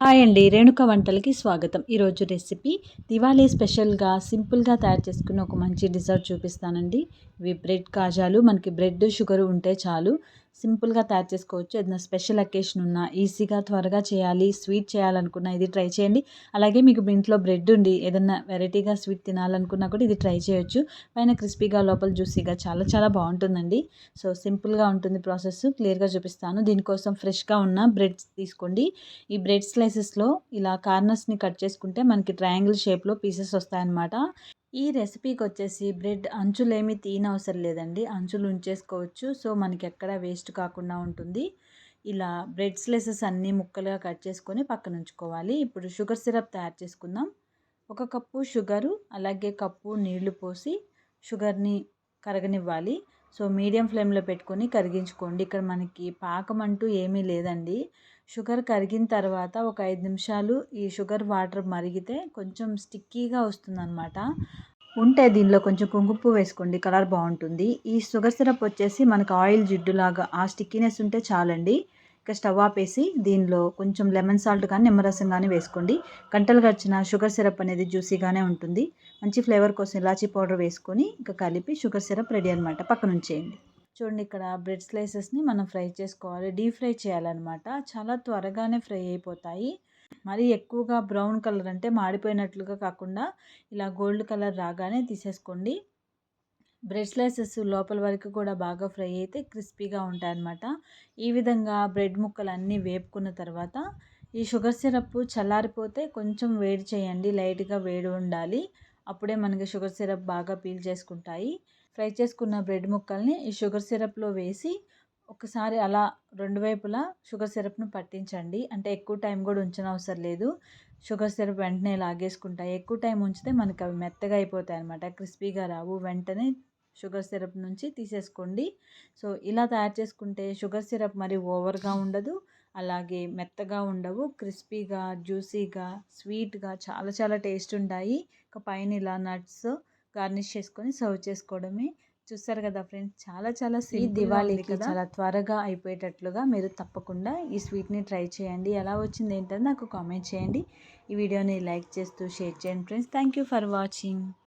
Hi అండి రేణుక వంటలకి స్వాగతం. ఈరోజు రెసిపీ దివాళీ స్పెషల్గా సింపుల్గా తయారు చేసుకున్న ఒక మంచి డిజర్ట్ చూపిస్తానండి. ఇవి బ్రెడ్ కాజాలు మనకి బ్రెడ్ షుగర్ ఉంటే చాలు. సింపుల్గా తయారు చేసుకోవచ్చు. ఏదైనా స్పెషల్ అకేషన్ ఉన్నా ఈజీగా త్వరగా చేయాలి స్వీట్ చేయాలనుకున్నా ఇది ట్రై చేయండి. అలాగే మీకు ఇంట్లో బ్రెడ్ ఉండి ఏదైనా వెరైటీగా స్వీట్ తినాలనుకున్నా కూడా ఇది ట్రై చేయొచ్చు. పైన క్రిస్పీగా లోపల జ్యూసీగా చాలా చాలా బాగుంటుందండి. సో సింపుల్గా ఉంటుంది ప్రాసెస్. క్లియర్గా చూపిస్తాను. దీనికోసం ఫ్రెష్గా ఉన్న బ్రెడ్స్ తీసుకోండి. ఈ బ్రెడ్ స్లైసెస్లో ఇలా కార్నర్స్ని కట్ చేసుకుంటే మనకి ట్రయాంగిల్ షేప్లో పీసెస్ వస్తాయన్నమాట. ఈ రెసిపీకి వచ్చేసి బ్రెడ్ అంచులేమి తీయనవసరం లేదండి. అంచులు ఉంచేసుకోవచ్చు. సో మనకి ఎక్కడ వేస్ట్ వేస్ట్ కాకుండా ఉంటుంది. ఇలా బ్రెడ్ స్లైసెస్ అన్నీ ముక్కలుగా కట్ చేసుకొని పక్కన ఉంచుకోవాలి. ఇప్పుడు షుగర్ సిరప్ తయారు చేసుకుందాం. ఒక కప్పు షుగరు అలాగే కప్పు నీళ్ళు పోసి షుగర్ని కరగనివ్వాలి. సో మీడియం ఫ్లేమ్లో పెట్టుకొని కరిగించుకోండి. ఇక్కడ మనకి పాకం అంటూ ఏమీ లేదండి. షుగర్ కరిగిన తర్వాత ఒక ఐదు నిమిషాలు ఈ షుగర్ వాటర్ మరిగితే కొంచెం స్టిక్కీగా వస్తుందన్నమాట. ఉంటే దీనిలో కొంచెం కుంకుమ వేసుకోండి కలర్ బాగుంటుంది. ఈ షుగర్ సిరప్ వచ్చేసి మనకు ఆయిల్ జిడ్డులాగా ఆ స్టిక్కీనెస్ ఉంటే చాలండి. ఇక స్టవ్ ఆపేసి దీనిలో కొంచెం లెమన్ సాల్ట్ కానీ నిమ్మరసం కానీ వేసుకోండి. గంటలు గడిచిన షుగర్ సిరప్ అనేది జ్యూసీగానే ఉంటుంది. మంచి ఫ్లేవర్ కోసం ఇలాచీ పౌడర్ వేసుకొని ఇంకా కలిపి షుగర్ సిరప్ రెడీ అనమాట పక్కన ఉంచేయండి. చూడండి ఇక్కడ బ్రెడ్ స్లైసెస్ని మనం ఫ్రై చేసుకోవాలి. డీప్ ఫ్రై చేయాలన్నమాట. చాలా త్వరగానే ఫ్రై అయిపోతాయి. మరీ ఎక్కువగా బ్రౌన్ కలర్ అంటే మాడిపోయినట్లుగా కాకుండా ఇలా గోల్డ్ కలర్ రాగానే తీసేసుకోండి. బ్రెడ్ స్లైసెస్ లోపల వరకు కూడా బాగా ఫ్రై అయితే క్రిస్పీగా ఉంటాయన్నమాట. ఈ విధంగా బ్రెడ్ ముక్కలు అన్నీ వేపుకున్న తర్వాత ఈ షుగర్ సిరప్ చల్లారిపోతే కొంచెం వేడి చేయండి లైట్గా వేడి ఉండాలి. అప్పుడే మనకి షుగర్ సిరప్ బాగా పీల్ చేసుకుంటాయి. ఫ్రై చేసుకున్న బ్రెడ్ ముక్కల్ని ఈ షుగర్ సిరప్లో వేసి ఒకసారి అలా రెండు వైపులా షుగర్ సిరప్ను పట్టించండి. అంటే ఎక్కువ టైం కూడా ఉంచనవసరం లేదు. షుగర్ సిరప్ వెంటనే లాగేసుకుంటాయి ఎక్కువ టైం ఉంచితే మనకి అవి మెత్తగా అయిపోతాయి అనమాట క్రిస్పీగా రావు. వెంటనే షుగర్ సిరప్ నుంచి తీసేసుకోండి. సో ఇలా తయారు చేసుకుంటే షుగర్ సిరప్ మరి ఓవర్గా ఉండదు. అలాగే మెత్తగా ఉండవు. క్రిస్పీగా జ్యూసీగా స్వీట్గా చాలా చాలా టేస్ట్ ఉంటాయి. ఇక పైన ఇలా నట్స్ గార్నిష్ చేసుకొని సర్వ్ చేసుకోవడమే చూస్తారు కదా ఫ్రెండ్స్ చాలా చాలా ఈ దివాళీకి చాలా త్వరగా అయిపోయేటట్లుగా మీరు తప్పకుండా ఈ స్వీట్ని ట్రై చేయండి. ఎలా వచ్చింది ఏంటని నాకు కామెంట్ చేయండి. ఈ వీడియోని లైక్ చేస్తూ షేర్ చేయండి friends. Thank you for watching.